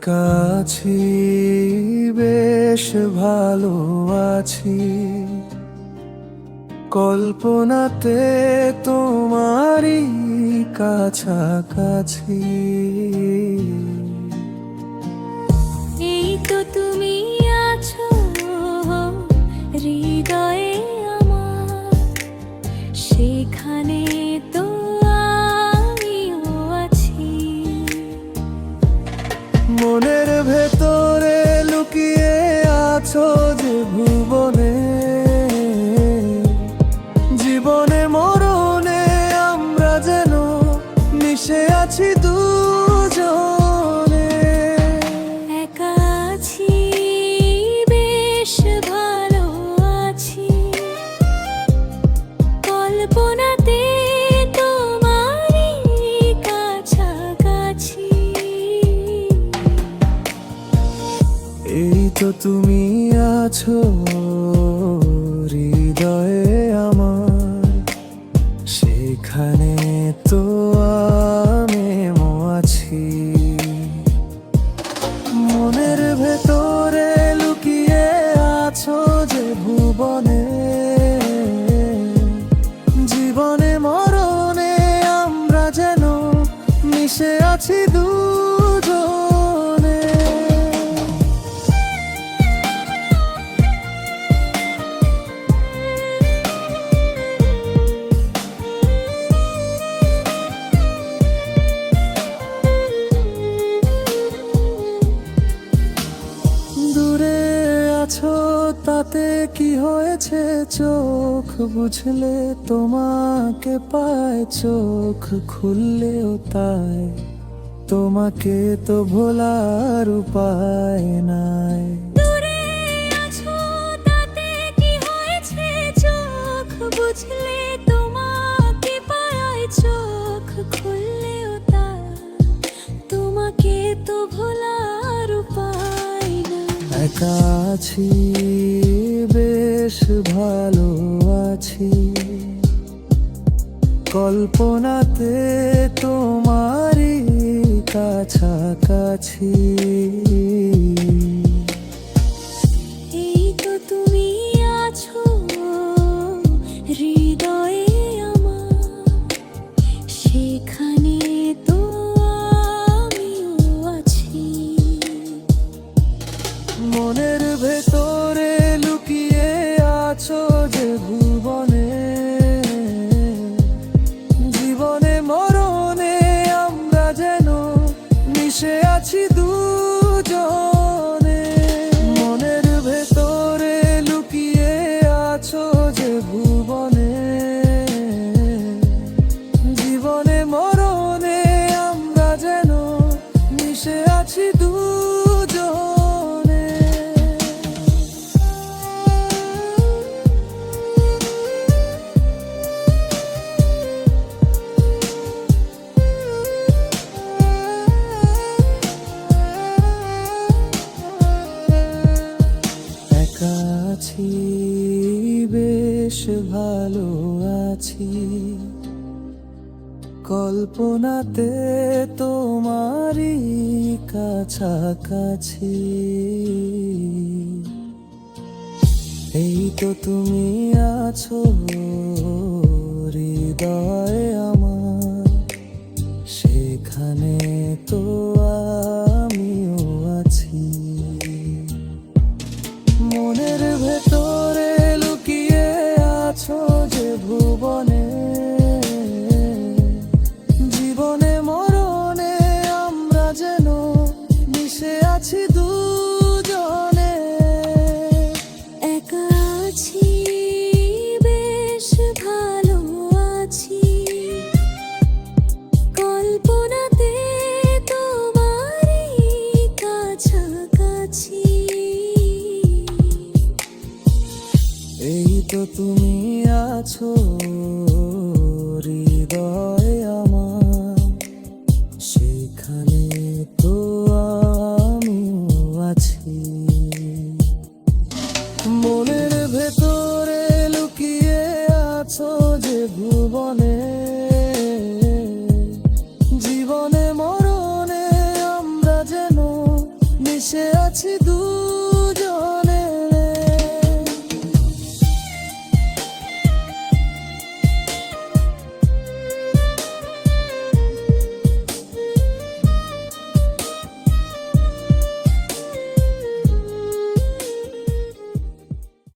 একা আছি বেশ ভালো আছি। কল্পনাতে তোমারই কাছাকাছি। এই তো তো তুমি আছো হৃদয়ে আমার। সেখানে তো আমি আছি। মনের ভেতরে লুকিয়ে আছো যে ভুবনে। তাতে কি হয়েছে চোখ বুঝলে? তোমাকে পায় চোখ খুললেও তাই। তোমাকে তো ভোলার উপায় নাই। বুঝলে তোমাকে পায় চোখ খুললেও তা তোমাকে তো ভোলার উপায় না একা আছি। বেশ ভালো আছি। কল্পনাতে তোমারই কাছাকাছি। আছি দুজনে। একা আছি বেশ ভালো আছি। কল্পনাতে তোমারই কাছাকাছি। এই তো তুমি আছো হৃদয়ে মনের ভেতরে লুকিয়ে আছো যে ভুবনে। জীবনে মরণে আমরা যেন মিশে আছি দু